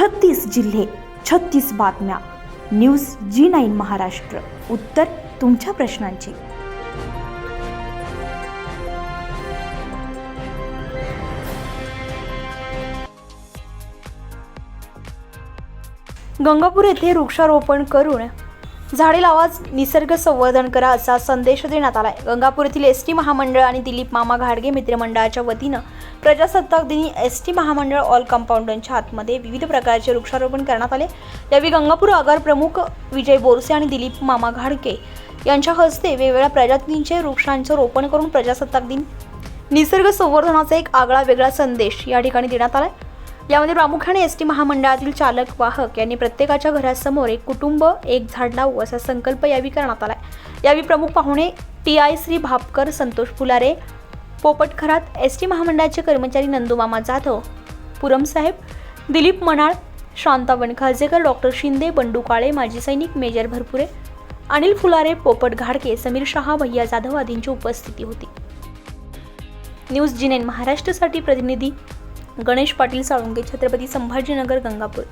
छत्तीस जिल्हे छत्तीस बातम्या. News G nine Maharashtra. उत्तर तुमच्या प्रश्नांची. गंगापूर येथे वृक्षारोपण करून झाडे लावाच निसर्ग संवर्धन करा असा संदेश देण्यात आलाय. गंगापूर येथील एस टी महामंडळ आणि दिलीप मामा घाडगे मित्रमंडळाच्या वतीनं प्रजासत्ताक दिनी एस टी महामंडळ ऑल कंपाऊंडच्या आतमध्ये विविध प्रकारचे वृक्षारोपण करण्यात आले. यावेळी गंगापूर आगार प्रमुख विजय बोरसे आणि दिलीप मामा घाडगे यांच्या हस्ते वेगवेगळ्या प्रजातींचे वृक्षांचं रोपण करून प्रजासत्ताक दिन निसर्ग संवर्धनाचा एक आगळा वेगळा संदेश या ठिकाणी देण्यात आला आहे यामध्ये प्रामुख्याने एस टी महामंडळातील चालक वाहक यांनी प्रत्येकाच्या घरासमोर एक कुटुंब एक झाड लावू असा संकल्प यावेळी करण्यात आला यावेळी प्रमुख पाहुणे T I Shri Bhapkar Santosh Phulare Popatkharat S T महामंडळाचे कर्मचारी नंदुमामा जाधव पुरमसाहेब दिलीप मनाळ शांता खाजेकर डॉक्टर शिंदे बंडू काळे माजी सैनिक मेजर भरपुरे अनिल फुलारे पोपट घाडके समीर शहा भैया जाधव आदींची उपस्थिती होती. न्यूज जिनेन महाराष्ट्रसाठी महाराष्ट्रासाठी प्रतिनिधी गणेश पाटील साळुंके छत्रपती संभाजीनगर गंगापूर.